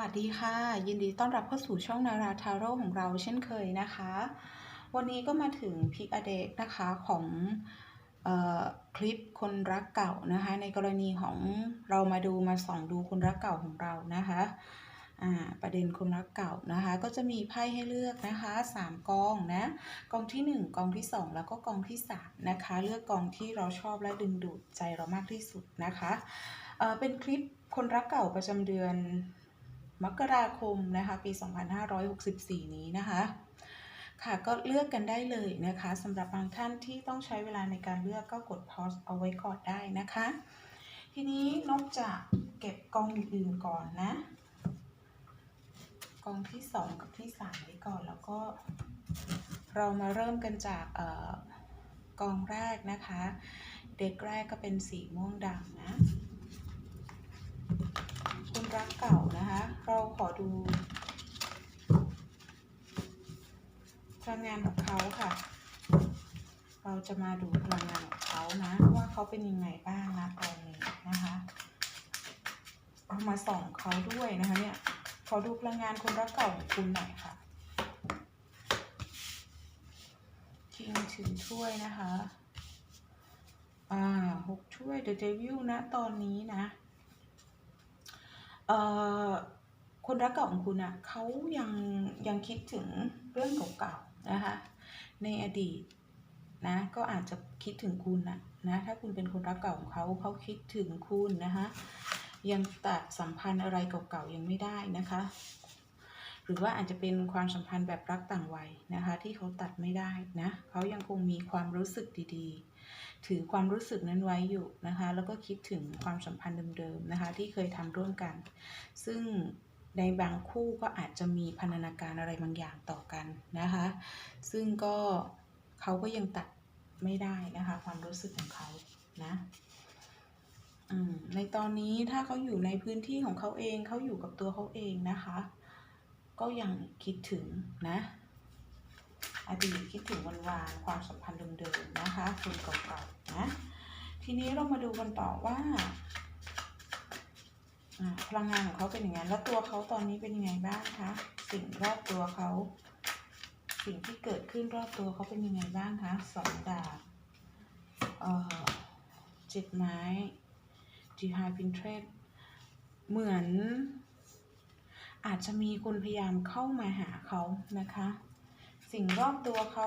วัสดีค่ะ ยินดีต้อนรับเข้าสู่ช่องนาราทาโร่ของเราเช่นเคยนะคะ วันนี้ก็มาถึงพิกอเดกนะคะของออคลิปคนรักเก่านะคะ ในกรณีของเรามาดูมาส่องดูคนรักเก่าของเรานะคะประเด็นคนรักเก่านะคะ ก็จะมีไพ่ให้เลือกนะคะ 3 กองนะกองทีหนึ่1 กองที่ 2 แล้วก็กองที่3นะคะ เลือกกองที่เราชอบและดึงดูดใจเรามากที่สุดนะคะเเป็นคลิปคนรักเก่าประจำเดือน มกราคมนะคะปี 2564 นี้นะคะค่ะก็เลือกกันได้เลยนะคะสำหรับบางท่านที่ต้องใช้เวลาในการเลือกก็กด pause เอาไว้ก่อนได้นะคะ ทีนี้นอกจากเก็บกองอื่นๆก่อนนะกองที่ 2 กับที่3ไว้ก่อนแล้วก็ เรามาเริ่มกันจากเออกองแรกนะคะ เด็กแรกก็เป็นสีม่วงดำนะ รักเก่านะคะ เราขอดูพลังงานของเขาค่ะ เราจะมาดูพลังงานของเขานะ ว่าเขาเป็นยังไงบ้างนะตอนนี้นะคะเอามาส่องเขาด้วยนะคะเนี่ย ขอดูพลังงานคนรักเก่าของคุณหน่อยค่ะคิงถือถ้วยนะคะ อ่าหกถ้วย The Devil นะตอนนี้นะ เอ่อ คนรักเก่าของคุณอะ่ะเขายังยังคิดถึงเรื่องเก่าๆนะคะ ในอดีตนะก็อาจจะคิดถึงคุณนะนะถ้าคุณเป็นคนรักเก่าของเขาเขาคิดถึงคุณนะคะยังตัดสัมพันธ์อะไรเก่าๆยังไม่ได้นะคะ หรือว่าอาจจะเป็นความสัมพันธ์แบบรักต่างวัยนะคะ ที่เขาตัดไม่ได้นะเขายังคงมีความรู้สึกดีๆ ถือความรู้สึกนั้นไว้อยู่นะคะ แล้วก็คิดถึงความสัมพันธ์เดิมๆนะคะ ที่เคยทำร่วมกัน ซึ่งในบางคู่ก็อาจจะมีพันธนาการอะไรบางอย่างต่อกันนะคะ ซึ่งก็เขาก็ยังตัดไม่ได้นะคะ ความรู้สึกของเขานะในตอนนี้ถ้าเขาอยู่ในพื้นที่ของเขาเองเขาอยู่กับตัวเขาเองนะคะ ก็ยังคิดถึงนะ อดีตคิดถึงวันวานๆความสัมพันธ์เดิมๆนะคะคนเก่าๆนะทีนี้เรามาดูกันต่อว่าพลังงานของเขาเป็นอย่างนั้นแล้วตัวเขาตอนนี้เป็นยังไงบ้างคะสิ่งรอบตัวเขา สิ่งที่เกิดขึ้นรอบตัวเขาเป็นยังไงบ้างคะสองดาบเอ่อเจ็ดไม้จีไฮพินเทรดเหมือน อาจจะมีคนพยายามเข้ามาหาเขานะคะ สิ่งรอบตัวเขา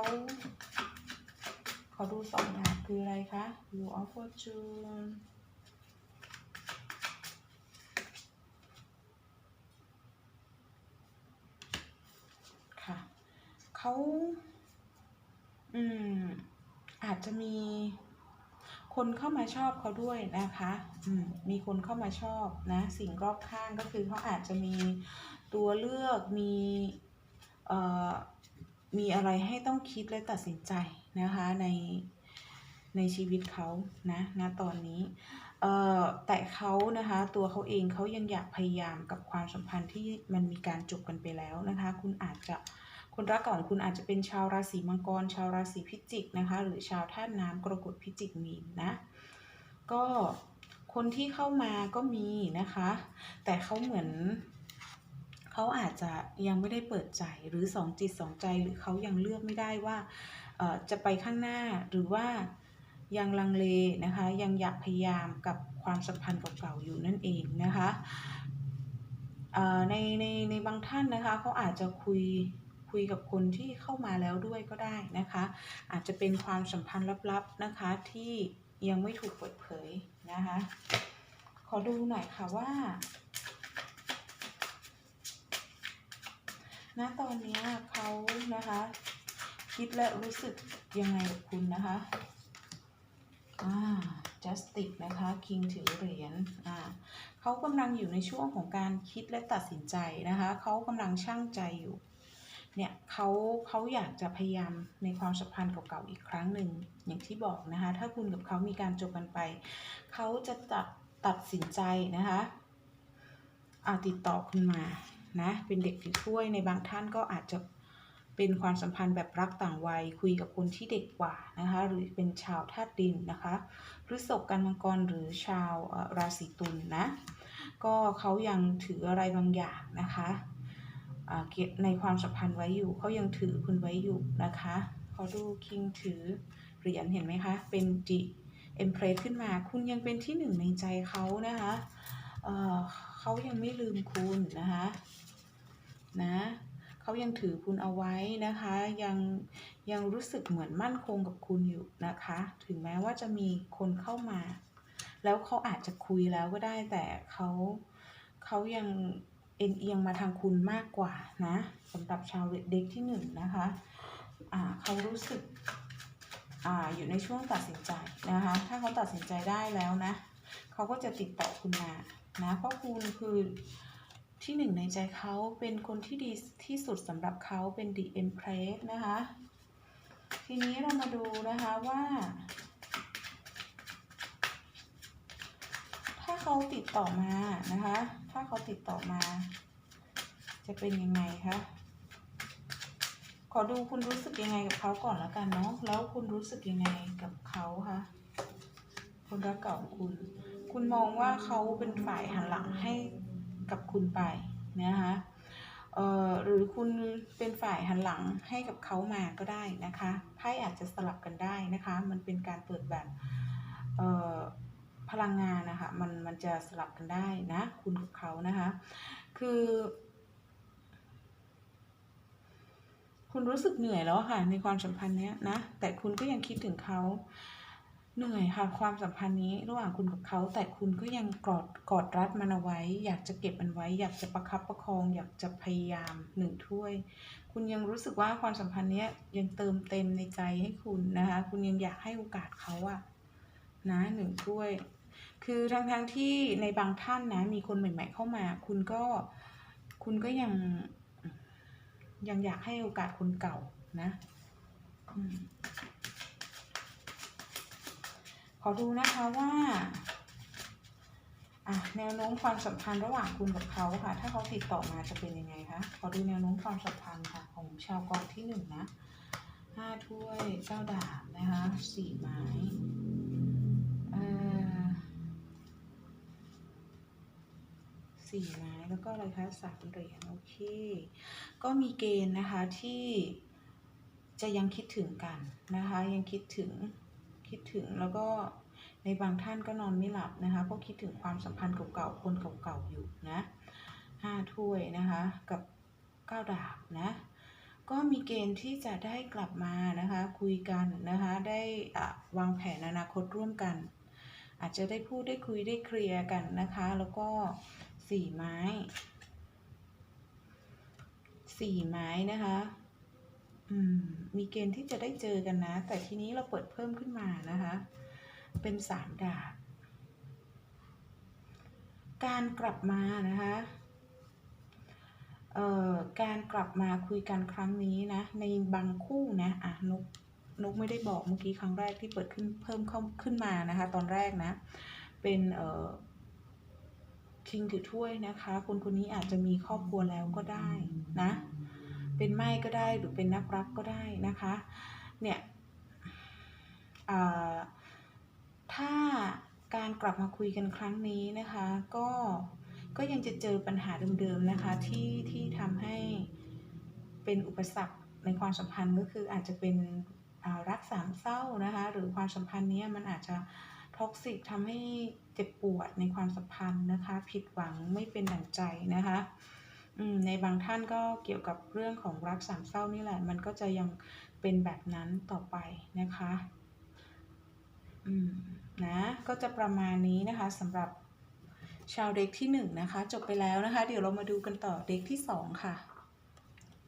ขอดูสองดาบคืออะไรคะ Wheel of Fortune ค่ะเขาอืม อาจจะมีคนเข้ามาชอบเขาด้วยนะคะ อืม มีคนเข้ามาชอบนะ สิ่งรอบข้างก็คือเขาอาจจะมีตัวเลือก มี เอ่อ มีอะไรให้ต้องคิดและตัดสินใจนะคะในในชีวิตเขานะณตอนนี้เอ่อแต่เขานะคะตัวเขาเองเขายังอยากพยายามกับความสัมพันธ์ที่มันมีการจบกันไปแล้วนะคะ คุณอาจจะคนรักเก่าของคุณอาจจะเป็นชาวราศีมังกร ชาวราศีพิจิกนะคะ หรือชาวธาตุน้ำกรกฎพิจิกมีนนะ ก็คนที่เข้ามาก็มีนะคะ แต่เขาเหมือน เขาอาจจะยังไม่ได้เปิดใจหรือสองจิตสองใจหรือเขายังเลือกไม่ได้ว่าจะไปข้างหน้าหรือว่ายังลังเลนะคะยังอยากพยายามกับความสัมพันธ์เก่าๆอยู่นั่นเองนะคะในในในบางท่านนะคะเขาอาจจะคุยคุยกับคนที่เข้ามาแล้วด้วยก็ได้นะคะ อาจจะเป็นความสัมพันธ์ลับๆนะคะที่ยังไม่ถูกเปิดเผยนะคะ ขอดูหน่อยค่ะว่า ณตอนนี้เขานะคะ คิดและรู้สึกยังไงกับคุณนะคะอ่า justice นะคะ king ถือเหรียญอ่าเขากำลังอยู่ในช่วงของการคิดและตัดสินใจนะคะเขากำลังชั่งใจอยู่เนี่ยเขาเขาอยากจะพยายามในความสัมพันธ์เก่าๆอีกครั้งหนึ่งอย่างที่บอกนะคะ ถ้าคุณกับเขามีการจบกันไป เขาจะตัดตัดสินใจนะคะอาติดต่อคุณมา นะเป็นเด็กถือถ้วยในบางท่านก็อาจจะเป็นความสัมพันธ์แบบรักต่างวัยคุยกับคนที่เด็กกว่านะคะหรือเป็นชาวธาตุดินนะคะพฤษภกันมังกรหรือชาวราศีตุลนะก็เขายังถืออะไรบางอย่างนะคะเก็บในความสัมพันธ์ไว้อยู่เขายังถือคุณไว้อยู่นะคะเขาดูคิงถือเหรียญเห็นไหมคะเป็นจิเอ็มเพรสขึ้นมาคุณยังเป็นที่หนึ่งในใจเขานะคะเเขายังไม่ลืมคุณนะคะ นะเขายังถือคุณเอาไว้นะคะ ยังยังรู้สึกเหมือนมั่นคงกับคุณอยู่นะคะ ถึงแม้ว่าจะมีคนเข้ามา แล้วเขาอาจจะคุยแล้วก็ได้แต่เขาเขายังเอ็นเอียงมาทางคุณมากกว่านะสำหรับชาวเด็กที่หนึ่งนะคะอ่าเขารู้สึกอ่าอยู่ในช่วงตัดสินใจนะคะ ถ้าเขาตัดสินใจได้แล้วนะเขาก็จะติดต่อคุณมานะเพราะคุณคือ ที่หนึ่งในใจเขาเป็นคนที่ดีที่สุดสำหรับเขาเป็น The Empress นะคะ ทีนี้เรามาดูนะคะว่า ถ้าเขาติดต่อมานะคะ ถ้าเขาติดต่อมา จะเป็นยังไงคะขอดูคุณรู้สึกยังไงกับเขาก่อนแล้วกันเนาะแล้วคุณรู้สึกยังไงกับเขาคะคนรักเก่าของคุณ คุณมองว่าเขาเป็นฝ่ายหันหลังให้ กับคุณไปนะคะเออหรือคุณเป็นฝ่ายหันหลังให้กับเขามาก็ได้นะคะไพ่อาจจะสลับกันได้นะคะ มันเป็นการเปิดแบบเอ่อพลังงานนะคะมันมันจะสลับกันได้นะ คุณกับเขานะคะ คือ คุณรู้สึกเหนื่อยแล้วค่ะในความสัมพันธ์เนี้ยนะแต่คุณก็ยังคิดถึงเขา เหนื่อยค่ะความสัมพันธ์นี้ระหว่างคุณกับเขา แต่คุณก็ยังกอดกอดรัดมันเอาไว้ อยากจะเก็บมันไว้ อยากจะประคับประคอง อยากจะพยายามหนึ่งถ้วย คุณยังรู้สึกว่าความสัมพันธ์เนี้ยยังเติมเต็มในใจให้คุณนะคะ คุณยังอยากให้โอกาสเขาอะนะหนึ่งถ้วย คือทั้งทั้งๆที่ในบางท่านนะมีคนใหม่ ๆ เข้ามา คุณก็คุณก็ยังยังอยากให้โอกาสคนเก่านะอืม ขอดูนะคะว่าแนวโน้มความสัมพันธ์ระหว่างคุณกับเขาค่ะ ถ้าเขาติดต่อมาจะเป็นยังไงคะ ขอดูแนวโน้มความสัมพันธ์ค่ะของชาวกองที่หนึ่งนะห้าถ้วยเจ้าดาบนะคะสี่ไม้สี่ไม้แล้วก็อะไรคะสามเหรียญโอเค ก็มีเกณฑ์นะคะที่จะยังคิดถึงกันนะคะ ยังคิดถึง คิดถึงแล้วก็ในบางท่านก็นอนไม่หลับนะคะเพราะคิดถึงความสัมพันธ์เก่าๆคนเก่าๆอยู่นะห้าถ้วยนะคะกับเก้าดาบนะก็มีเกณฑ์ที่จะได้กลับมานะคะคุยกันนะคะได้อะวางแผนอนาคตร่วมกัน อาจจะได้พูดได้คุยได้เคลียร์กันนะคะ แล้วก็สี่ไม้สี่ไม้นะคะ มีเกณฑ์ที่จะได้เจอกันนะ แต่ทีนี้เราเปิดเพิ่มขึ้นมานะคะ เป็นสามดาบ การกลับมานะคะเอ่อการกลับมาคุยกันครั้งนี้นะ ในบางคู่นะอะนกนกไม่ได้บอกเมื่อกี้ครั้งแรกที่เปิดขึ้นเพิ่มเข้าขึ้นมานะคะ ตอนแรกนะ เป็นเอ่อคิงถือถ้วยนะคะ คนคนนี้อาจจะมีครอบครัวแล้วก็ได้นะ เป็นไม่ก็ได้หรือเป็นนักรักก็ได้นะคะ เนี่ยถ้าการกลับมาคุยกันครั้งนี้นะคะ ก็ก็ยังจะเจอปัญหาเดิมๆนะคะที่ที่ทำให้เป็นอุปสรรคในความสัมพันธ์ก็คืออาจจะเป็นรักสามเศร้านะคะหรือความสัมพันธ์เนี้ยมันอาจจะท็อกซิกทำให้เจ็บปวดในความสัมพันธ์นะคะ ผิดหวังไม่เป็นดั่งใจนะคะ อืมในบางท่านก็เกี่ยวกับเรื่องของรักสามเศร้านี่แหละ มันก็จะยังเป็นแบบนั้นต่อไปนะคะอืมนะก็จะประมาณนี้นะคะสำหรับชาวเด็กที่หนึ่งนะคะ จบไปแล้วนะคะ เดี๋ยวเรามาดูกันต่อเด็กที่สองค่ะ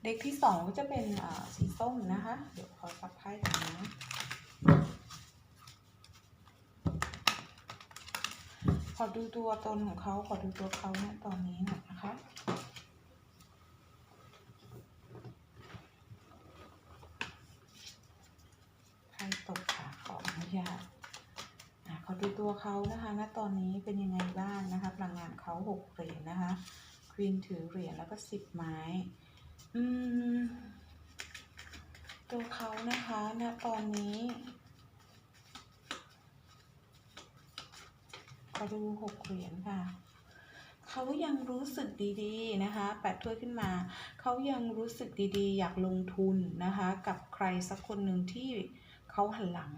เด็กที่สองก็จะเป็นสีส้มนะคะ เดี๋ยวขอซับไพ่ก่อนนะขอดูตัวตนของเขาขอดูตัวเขาเนี่ยตอนนี้หน่อยนะคะ ไพ่ตกค่ะขออนุญาตอะขอดูตัวเขานะคะณตอนนี้เป็นยังไงบ้างนะคะพลังงานเขาหกเหรียญนะคะควีนถือเหรียญแล้วก็สิบไม้ อืม ตัวเขานะคะณตอนนี้ขอดูหกเหรียญค่ะเขเขายังรู้สึกดีๆนะคะแปดถ้วยขึ้นมา เขายังรู้สึกดีๆ อยากลงทุนนะคะ กับใครสักคนหนึ่งที่ เขาหันหลัง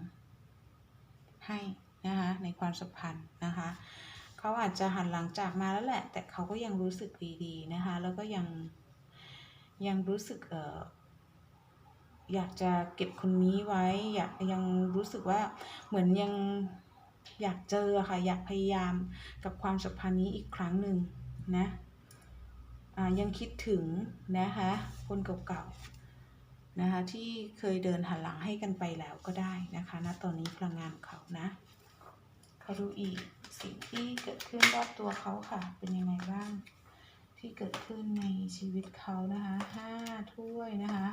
ให้นะคะในความสัมพันธ์นะคะเขาอาจจะหันหลังจากมาแล้วแหละ แต่เขาก็ยังรู้สึกดีๆนะคะ แล้วก็ยังยังรู้สึกเอออยากจะเก็บคนนี้ไว้ อยากยังรู้สึกว่าเหมือนยังอยากเจอค่ะ อยากพยายามกับความสัมพันธ์นี้อีกครั้งหนึ่งนะยังคิดถึงนะคะคนเก่าๆ นะคะที่เคยเดินหันหลังให้กันไปแล้วก็ได้นะคะณตอนนี้พลังงานเขานะเขาดูอีกสิ่งที่เกิดขึ้นรอบตัวเขาค่ะ เป็นยังไงบ้าง ที่เกิดขึ้นในชีวิตเขานะคะห้าถ้วยนะคะ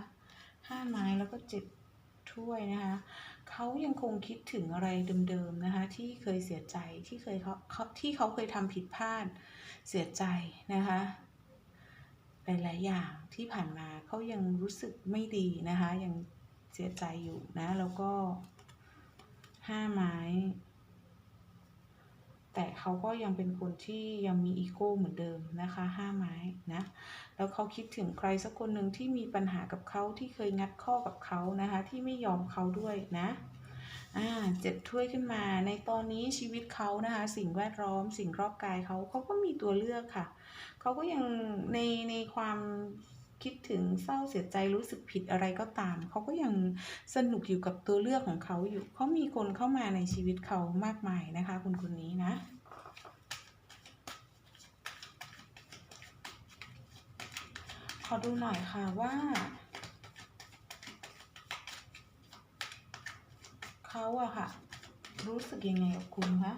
ห้าไม้แล้วก็เจ็ดถ้วยนะคะเขายังคงคิดถึงอะไรเดิมๆนะคะที่เคยเสียใจที่เคยเขาเขาที่เขาเคยทำผิดพลาดเสียใจนะคะ หลายๆอย่างที่ผ่านมาเขายังรู้สึกไม่ดีนะคะ ยังเสียใจอยู่นะ แล้วก็ห้าไม้ แต่เขาก็ยังเป็นคนที่ยังมีอีโก้เหมือนเดิมนะคะห้าไม้นะ แล้วเขาคิดถึงใครสักคนหนึ่งที่มีปัญหากับเขาที่เคยงัดข้อกับเขานะคะ ที่ไม่ยอมเขาด้วยนะ เจ็ดถ้วยขึ้นมา ในตอนนี้ชีวิตเขานะคะ สิ่งแวดล้อม สิ่งรอบกายเขาเขาก็มีตัวเลือกค่ะ เขาก็ยังในในความคิดถึงเศร้าเสียใจรู้สึกผิดอะไรก็ตาม เขาก็ยังสนุกอยู่กับตัวเลือกของเขาอยู่เขามีคนเข้ามาในชีวิตเขามากมายนะคะ คนคนนี้นะขอดูหน่อยค่ะว่า เขาอะค่ะ รู้สึกยังไงกับคุณคะ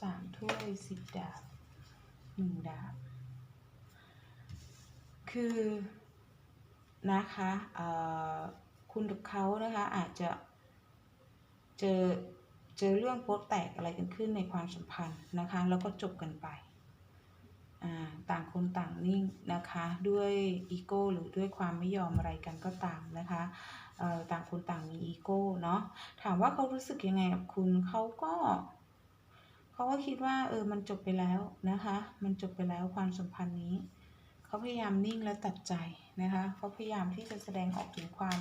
สามถ้วยสิบดาบหนึ่งดาบ คือนะคะคุณกับเขานะคะอาจจะเจอเจอเรื่องโป๊ะแตกอะไรกันขึ้นในความสัมพันธ์นะคะ แล้วก็จบกันไป ต่างคนต่างนิ่งนะคะ ด้วยอีโก้หรือด้วยความไม่ยอมอะไรกันก็ตามนะคะ ต่างคนต่างมีอีโก้เนาะถามว่าเขารู้สึกยังไงกับคุณเขาก็เขาก็คิดว่าเออมันจบไปแล้วนะคะ มันจบไปแล้วความสัมพันธ์นี้เขาพยายามนิ่งและตัดใจนะคะเขาพยายามที่จะแสดงออกถึงความ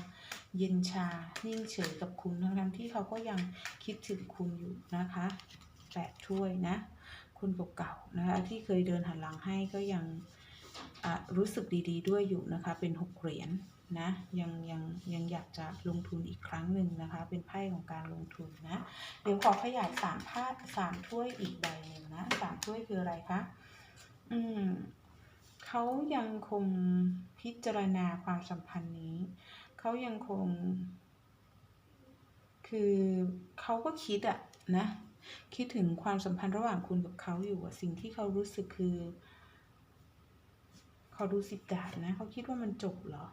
เย็นชานิ่งเฉยกับคุณทั้งๆที่เขาก็ยังคิดถึงคุณอยู่นะคะแปดถ้วยนะคนเก่าๆนะคะที่เคยเดินหันหลังให้ก็ยัง รู้สึกดีๆ ด้วยอยู่นะคะ เป็นหกเหรียญนะยังยังยังอยากจะลงทุนอีกครั้งหนึ่งนะคะ เป็นไพ่ของการลงทุนนะ เดี๋ยวขอขยายสามภาพสามถ้วยอีกใบหนึ่งนะสามถ้วยคืออะไรคะอืมเขายังคงพิจารณาความสัมพันธ์นี้ เขายังคง คือเขาก็คิดอะนะ คิดถึงความสัมพันธ์ระหว่างคุณกับเขาอยู่อะสิ่งที่เขารู้สึกคือเขาดูสิบดาบนะ เขาคิดว่ามันจบเหรอ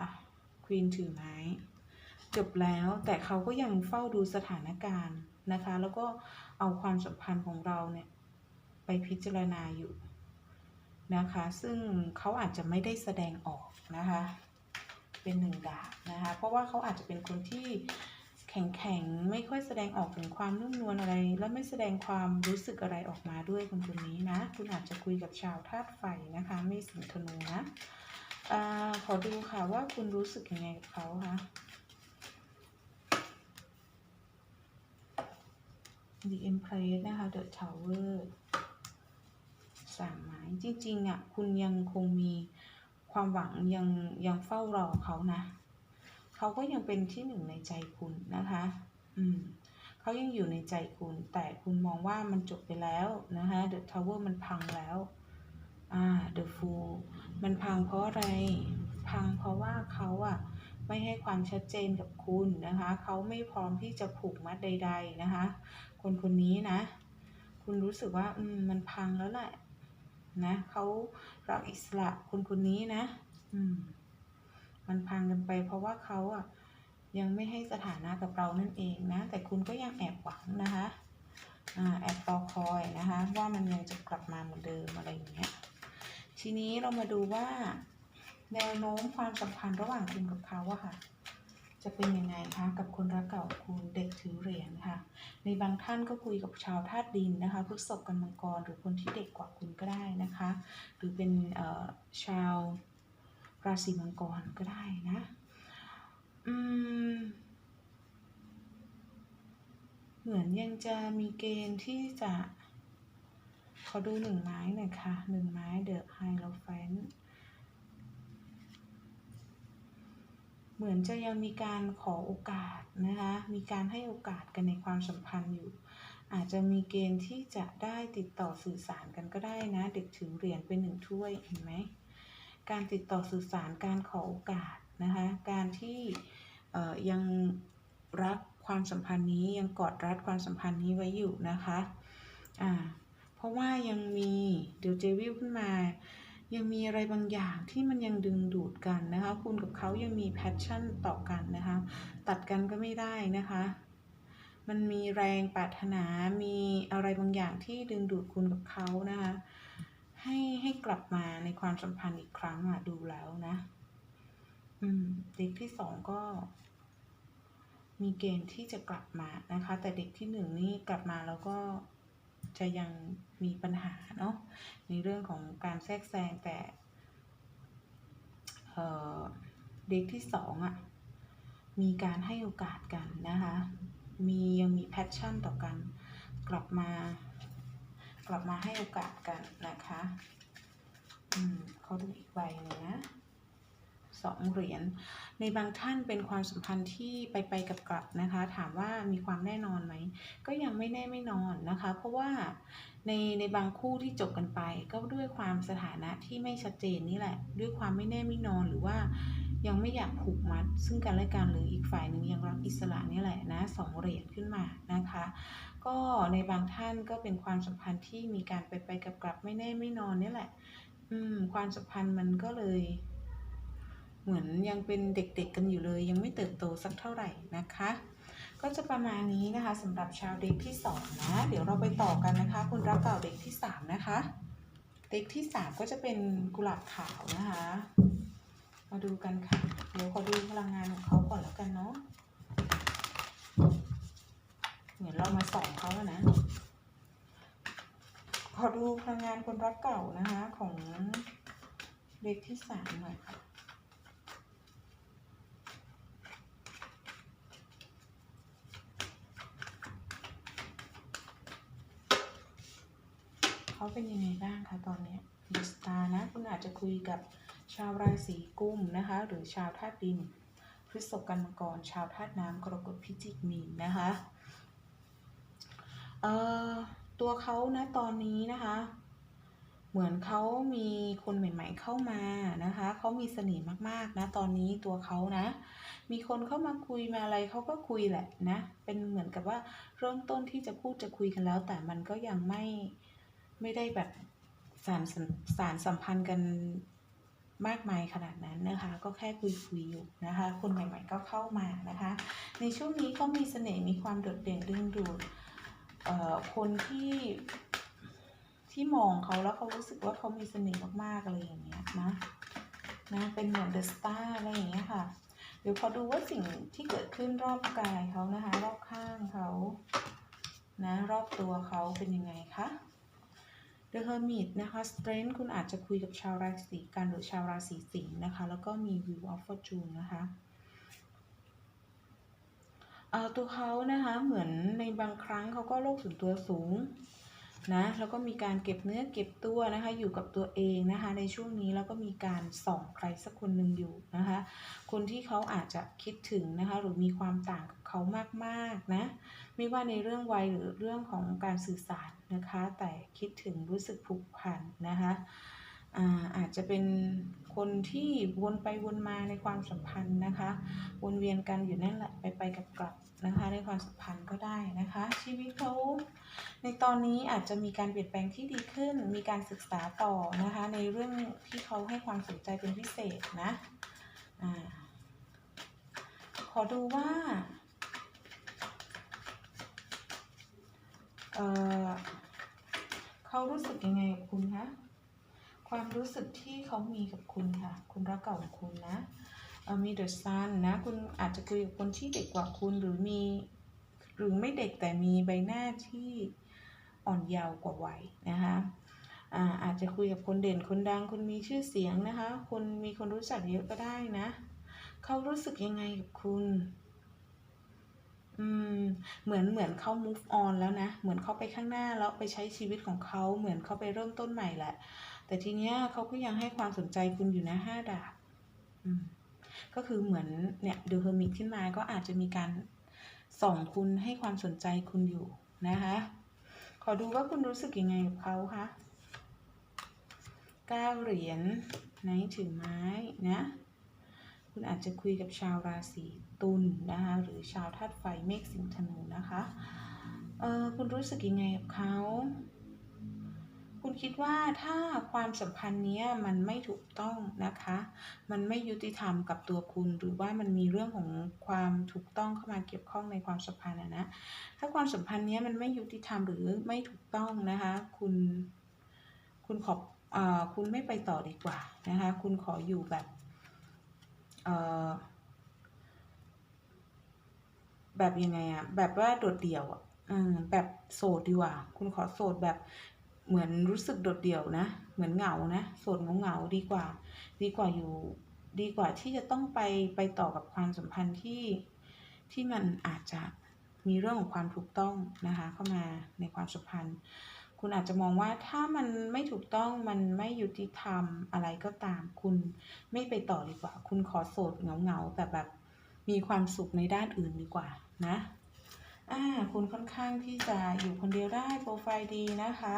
อะควีนถือไม้ จบแล้วแต่เขาก็ยังเฝ้าดูสถานการณ์นะคะ แล้วก็เอาความสัมพันธ์ของเราเนี่ย ไปพิจารณาอยู่นะคะ ซึ่งเขาอาจจะไม่ได้แสดงออกนะคะ เป็นหนึ่งดาบนะคะ เพราะว่าเขาอาจจะเป็นคนที่ แข็งแข็งๆ ไม่ค่อยแสดงออกถึงความนุ่มนวลอะไร และไม่แสดงความรู้สึกอะไรออกมาด้วยคนคนนี้นะ คุณอาจจะคุยกับชาวธาตุไฟนะคะ ไม่สิงธนูนะอาขอดูค่ะว่าคุณรู้สึกยังไงกับเขาคะ The Empress นะคะ The Tower สามไม้จริงๆอะคุณยังคงมีความหวังยังยังเฝ้ารอเขานะ เขาก็ยังเป็นที่หนึ่งในใจคุณนะคะ อืมเขายังอยู่ในใจคุณ แต่คุณมองว่ามันจบไปแล้วนะคะ The Tower มันพังแล้ว อ่า The Fool มันพังเพราะอะไร พังเพราะว่าเขาอะไม่ให้ความชัดเจนกับคุณนะคะ เขาไม่พร้อมที่จะผูกมัดใด ๆนะคะ คนคนนี้นะ คุณรู้สึกว่า อืม มันพังแล้วแหละนะเขารักอิสระคนคนนี้นะ อืม มันพังกันไป เพราะว่าเขาอะยังไม่ให้สถานะกับเรานั่นเองนะ แต่คุณก็ยังแอบหวังนะคะแอบรอคอยนะคะ ว่ามันยังจะกลับมาเหมือนเดิมอะไรอย่างเงี้ยทีนี้เรามาดูว่า แนวโน้มความสัมพันธ์ระหว่างคุณกับเขาอะค่ะ จะเป็นยังไงคะกับคนรักเก่าคุณเด็กถือเหรียญค่ะ ในบางท่านก็คุยกับชาวธาตุดินนะคะพฤษภกันมังกรหรือคนที่เด็กกว่าคุณก็ได้นะคะ หรือเป็นชาว ราศีมังกรก็ได้นะอืมเหมือนยังจะมีเกณฑ์ที่จะ ขอดูหนึ่งไม้หน่อยค่ะหนึ่งไม้เดอะไฮโลแฟนเหมือนจะยังมีการขอโอกาสนะคะ มีการให้โอกาสกันในความสัมพันธ์อยู่ อาจจะมีเกณฑ์ที่จะได้ติดต่อสื่อสารกันก็ได้นะ เด็กถือเหรียญเป็นหนึ่งถ้วยเห็นไหม การติดต่อสื่อสารการขอโอกาสนะคะการที่ยังรักความสัมพันธ์นี้ยังกอดรัดความสัมพันธ์นี้ไว้อยู่นะคะอ่าเพราะว่ายังมีเดี๋ยวเจวิลขึ้นมา ยังมีอะไรบางอย่างที่มันยังดึงดูดกันนะคะคุณกับเขายังมีแพชชั่นต่อกันนะคะตัดกันก็ไม่ได้นะคะมันมีแรงปรารถนา มีอะไรบางอย่างที่ดึงดูดคุณกับเขานะคะ ให้ให้กลับมาในความสัมพันธ์อีกครั้งอะดูแล้วนะ อืม เด็กที่สองก็ มีเกณฑ์ที่จะกลับมานะคะ แต่เด็กที่หนึ่งนี่กลับมาแล้วก็จะยังมีปัญหาเนาะในเรื่องของการแทรกแซงแต่เเด็กที่สองอะ่ะมีการให้โอกาสกันนะคะ มียังมีแพชชั่นต่อกัน กลับมา กลับมาให้โอกาสกันนะคะ อืมเขาดูอีกใบหนึ่งนะสองเหรียญในบางท่านเป็นความสัมพันธ์ที่ไปไปกับกลับนะคะ ถามว่ามีความแน่นอนไหม ก็ยังไม่แน่ไม่นอนนะคะ เพราะว่าในในบางคู่ที่จบกันไป ก็ด้วยความสถานะที่ไม่ชัดเจนนี่แหละ ด้วยความไม่แน่ไม่นอนหรือว่า ยังไม่อยากผูกมัด ซึ่งกันและกันหรืออีกฝ่ายหนึ่งยังรักอิสระนี่แหละนะสองเหรียญขึ้นมานะคะ ก็ในบางท่านก็เป็นความสัมพันธ์ที่มีการไปไปกับกลับไม่แน่ไม่นอนนี่แหละ อืม ความสัมพันธ์มันก็เลย เหมือนยังเป็นเด็กๆกันอยู่เลย ยังไม่เติบโตสักเท่าไหร่นะคะก็จะประมาณนี้นะคะสำหรับชาวเด็กที่สองนะเดี๋ยวเราไปต่อกันนะคะ คุณรักเก่าเด็กที่สามนะคะ เด็กที่สามก็จะเป็นกุหลาบขาวนะคะ มาดูกันค่ะ เดี๋ยวขอดูพลังงานของเขาก่อนแล้วกันเนาะ เหมือนเรามาส่องเขาอะนะ ขอดูพลังงานคนรักเก่านะคะของเด็กที่สามหน่อยค่ะเขาเป็นยังไงบ้างคะตอนนี้ดิสตานะ คุณอาจจะคุยกับ ชาวราศีกุมนะคะ หรือชาวธาตุดิน พฤษภกันมังกร ชาวธาตุน้ำกรกฎพิจิกมีนนะคะเอ่อตัวเขานะตอนนี้นะคะ เหมือนเขามีคนใหม่ ๆ เข้ามานะคะเขามีเสน่ห์มากๆนะตอนนี้ตัวเขานะ มีคนเข้ามาคุยมาอะไรเขาก็คุยแหละนะเป็นเหมือนกับว่าเริ่มต้นที่จะพูดจะคุยกันแล้ว แต่มันก็ยังไม่ไม่ได้แบบสารสัมสารสัมพันธ์กัน มากมายขนาดนั้นนะคะ ก็แค่คุยคุยๆอยู่นะคะ คนใหม่ๆก็เข้ามานะคะ ในช่วงนี้เขามีเสน่ห์มีความโดดเด่นดึงดูดเอ่อคนที่ที่มองเขาแล้วเขารู้สึกว่าเขามีเสน่ห์มากๆอะไรอย่างเงี้ยนะนะเป็นเหมือนเดอะสตาร์อะไรอย่างเงี้ยค่ะเดี๋ยวขอดูว่าสิ่งที่เกิดขึ้นรอบกายเขานะคะ รอบข้างเขานะ รอบตัวเขาเป็นยังไงคะ The Hermit นะคะ Strength คุณอาจจะคุยกับชาวราศีกันหรือชาวราศีสิงห์นะคะ แล้วก็มี View of Fortune นะคะเอ่อตัวเขานะคะ เหมือนในบางครั้งเขาก็โลกส่วนตัวสูง นะแล้วก็มีการเก็บเนื้อเก็บตัวนะคะอยู่กับตัวเองนะคะในช่วงนี้แล้วก็มีการส่องใครสักคนหนึ่งอยู่นะคะคนที่เขาอาจจะคิดถึงนะคะหรือมีความต่างกับเขามากๆนะไม่ว่าในเรื่องวัยหรือเรื่องของการสื่อสารนะคะแต่คิดถึงรู้สึกผูกพันนะคะอาอาจจะเป็น คนที่วนไปวนมาในความสัมพันธ์นะคะ วนเวียนกันอยู่นั่นแหละไปไปกับกลับนะคะ ในความสัมพันธ์ก็ได้นะคะ ชีวิตเขาในตอนนี้อาจจะมีการเปลี่ยนแปลงที่ดีขึ้น มีการศึกษาต่อนะคะ ในเรื่องที่เขาให้ความสนใจเป็นพิเศษนะอ่าขอดูว่าเออเขารู้สึกยังไงกับคุณคะ ความรู้สึกที่เขามีกับคุณค่ะคุณรักเก่าของคุณนะมี The Sun นนะ คุณอาจจะคุยกับคนที่เด็กกว่าคุณหรือมี หรือไม่เด็กแต่มีใบหน้าที่อ่อนเยาว์กว่าวัยนะคะอาอาจจะคุยกับคนเด่นคนดังคนมีชื่อเสียงนะคะ คนมีคนรู้จักเยอะก็ได้นะ เขารู้สึกยังไงกับคุณอืมเหมือนเหมือนเขา move on แล้วนะ เหมือนเขาไปข้างหน้าแล้วไปใช้ชีวิตของเขา เหมือนเขาไปเริ่มต้นใหม่แหละ แต่ทีเนี้ยเขาก็ยังให้ความสนใจคุณอยู่นะห้าดาบก็คือเหมือนเนี่ยดูเฮอร์มิตขึ้นมาก็อาจจะมีการส่องคุณให้ความสนใจคุณอยู่นะคะ ขอดูว่าคุณรู้สึกยังไงกับเขาคะก้าเหรียญไนถือไม้นะ คุณอาจจะคุยกับชาวราศีตุลนะคะหรือชาวธาตุไฟเมฆสิงห์ธนูนะคะเออคุณรู้สึกยังไงกับเขา คุณคิดว่าถ้าความสัมพันธ์เนี้ยมันไม่ถูกต้องนะคะ มันไม่ยุติธรรมกับตัวคุณ หรือว่ามันมีเรื่องของความถูกต้องเข้ามาเกี่ยวข้องในความสัมพันธ์นะ ถ้าความสัมพันธ์เนี้ยมันไม่ยุติธรรมหรือไม่ถูกต้องนะคะ คุณ คุณขอบคุณไม่ไปต่อดีกว่านะคะ คุณขออยู่แบบแบบยังไงอะแบบว่าโดดเดี่ยวอะแบบโสดดีกว่า คุณขอโสดแบบ เหมือนรู้สึกโดดเดี่ยวนะ เหมือนเหงานะโสดเหงาๆดีกว่า ดีกว่าอยู่ ดีกว่าที่จะต้องไปไปต่อกับความสัมพันธ์ที่ที่มันอาจจะมีเรื่องของความถูกต้องนะคะ เข้ามาในความสัมพันธ์ คุณอาจจะมองว่าถ้ามันไม่ถูกต้องมันไม่ยุติธรรมอะไรก็ตาม คุณไม่ไปต่อดีกว่า คุณขอโสดเหงาๆแต่แบบมีความสุขในด้านอื่นดีกว่านะอ่าคุณค่อนข้างที่จะอยู่คนเดียวได้โปรไฟล์ดีนะคะ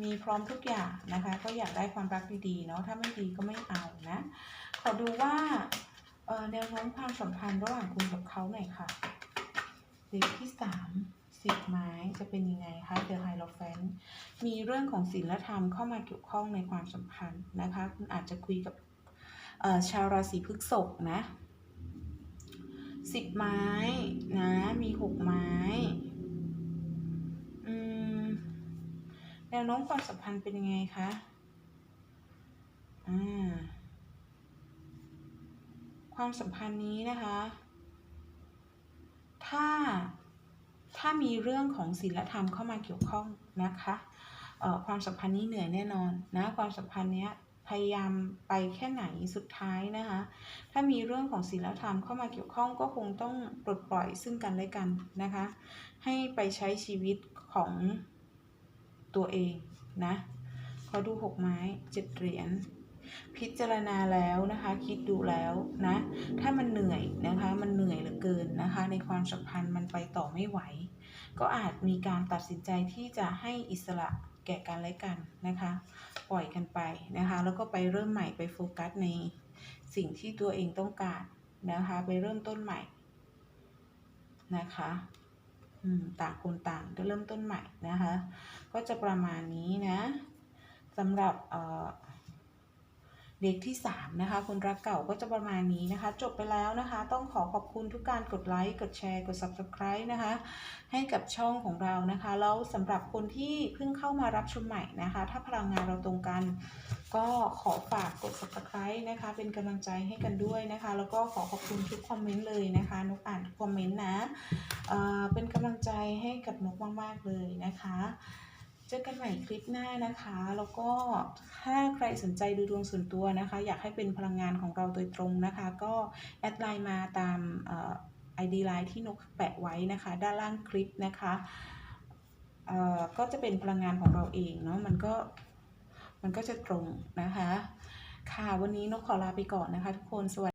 มีพร้อมทุกอย่างนะคะ ก็อยากได้ความรักดีๆเนาะถ้าไม่ดีก็ไม่เอานะ ขอดูว่าเออแนวโน้มความสัมพันธ์ระหว่างคุณกับเขาหน่อยค่ะเด็กที่สามสิบไม้จะเป็นยังไงคะเดอะไฮโลแฟนมีเรื่องของศีลธรรมเข้ามาเกี่ยวข้องในความสัมพันธ์นะคะ คุณอาจจะคุยกับเออชาวราศีพฤษภนะสิบไม้นะมีหกไม้ แนวโน้มความสัมพันธ์เป็นยังไงคะ อ่า ความสัมพันธ์นี้นะคะ ถ้า ถ้ามีเรื่องของศีลธรรมเข้ามาเกี่ยวข้องนะคะเอ่อความสัมพันธ์นี้เหนื่อยแน่นอนนะความสัมพันธ์เนี้ยพยายามไปแค่ไหนสุดท้ายนะคะ ถ้ามีเรื่องของศีลธรรมเข้ามาเกี่ยวข้องก็คงต้องปลดปล่อยซึ่งกันและกันนะคะ ให้ไปใช้ชีวิตของ ตัวเองนะขอดูหกไม้เจ็ดเหรียญพิจารณาแล้วนะคะ คิดดูแล้วนะ ถ้ามันเหนื่อยนะคะ มันเหนื่อยเหลือเกินนะคะ ในความสัมพันธ์มันไปต่อไม่ไหว ก็อาจมีการตัดสินใจที่จะให้อิสระแก่กันและกันนะคะ ปล่อยกันไปนะคะ แล้วก็ไปเริ่มใหม่ไปโฟกัสในสิ่งที่ตัวเองต้องการนะคะ ไปเริ่มต้นใหม่นะคะ ต่างคนต่างจะเริ่มต้นใหม่นะคะ ก็จะประมาณนี้นะสำหรับ เด็กที่3นะคะคนรักเก่าก็จะประมาณนี้นะคะ จบไปแล้วนะคะ ต้องขอขอบคุณทุกการกดไลค์กดแชร์กด subscribe นะคะ ให้กับช่องของเรานะคะแล้วสำหรับคนที่เพิ่งเข้ามารับชมใหม่นะคะ ถ้าพลังงานเราตรงกัน ก็ขอฝากกด subscribe นะคะ เป็นกำลังใจให้กันด้วยนะคะ แล้วก็ขอขอบคุณทุกคอมเมนต์เลยนะคะนกอ่านทุกคอมเมนต์นะเเป็นกำลังใจให้กับนกมากๆเลยนะคะ เจอกันใหม่คลิปหน้านะคะ แล้วก็ถ้าใครสนใจดูดวงส่วนตัวนะคะ อยากให้เป็นพลังงานของเราโดยตรงนะคะ ก็แอดไลน์มาตามเอ่อ ID ไลน์ที่นกแปะไว้นะคะ ด้านล่างคลิปนะคะอ่อก็จะเป็นพลังงานของเราเองเนาะมันก็มันก็จะตรงนะคะ ค่ะวันนี้นกขอลาไปก่อนนะคะทุกคนสวัสดี